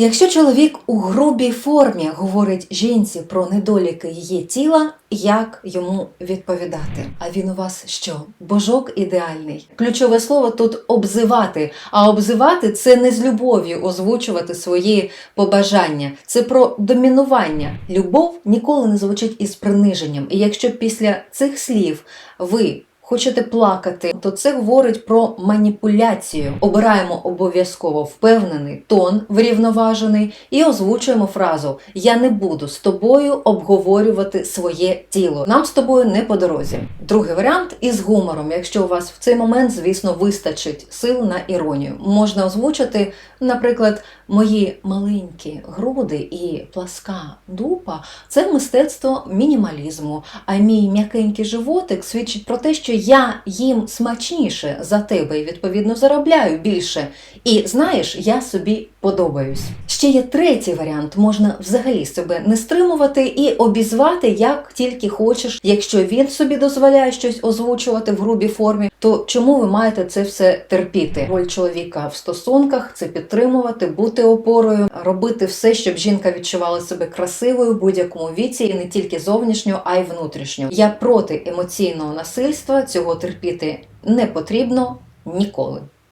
Якщо чоловік у грубій формі говорить жінці про недоліки її тіла, як йому відповідати? А він у вас що? Божок ідеальний? Ключове слово тут обзивати. А обзивати це не з любов'ю озвучувати свої побажання, це про домінування. Любов ніколи не звучить із приниженням. І якщо після цих слів ви хочете плакати, то це говорить про маніпуляцію. Обираємо обов'язково впевнений тон врівноважений і озвучуємо фразу Я не буду з тобою обговорювати своє тіло. Нам з тобою не по дорозі. Другий варіант із гумором. Якщо у вас в цей момент, звісно, вистачить сил на іронію, можна озвучити, наприклад, мої маленькі груди і пласка дупа це мистецтво мінімалізму. А мій м'якенький животик свідчить про те, що я їм смачніше за тебе і відповідно заробляю більше. І знаєш, я собі подобаюсь. Ще є третій варіант: можна взагалі себе не стримувати і обізвати як тільки хочеш. Якщо він собі дозволяє щось озвучувати в грубій формі, то чому ви маєте це все терпіти? Роль чоловіка в стосунках це підтримувати, бути опорою, робити все, щоб жінка відчувала себе красивою в будь-якому віці, і не тільки зовнішньо, а й внутрішньо. Я проти емоційного насильства. Цього терпіти не потрібно ніколи.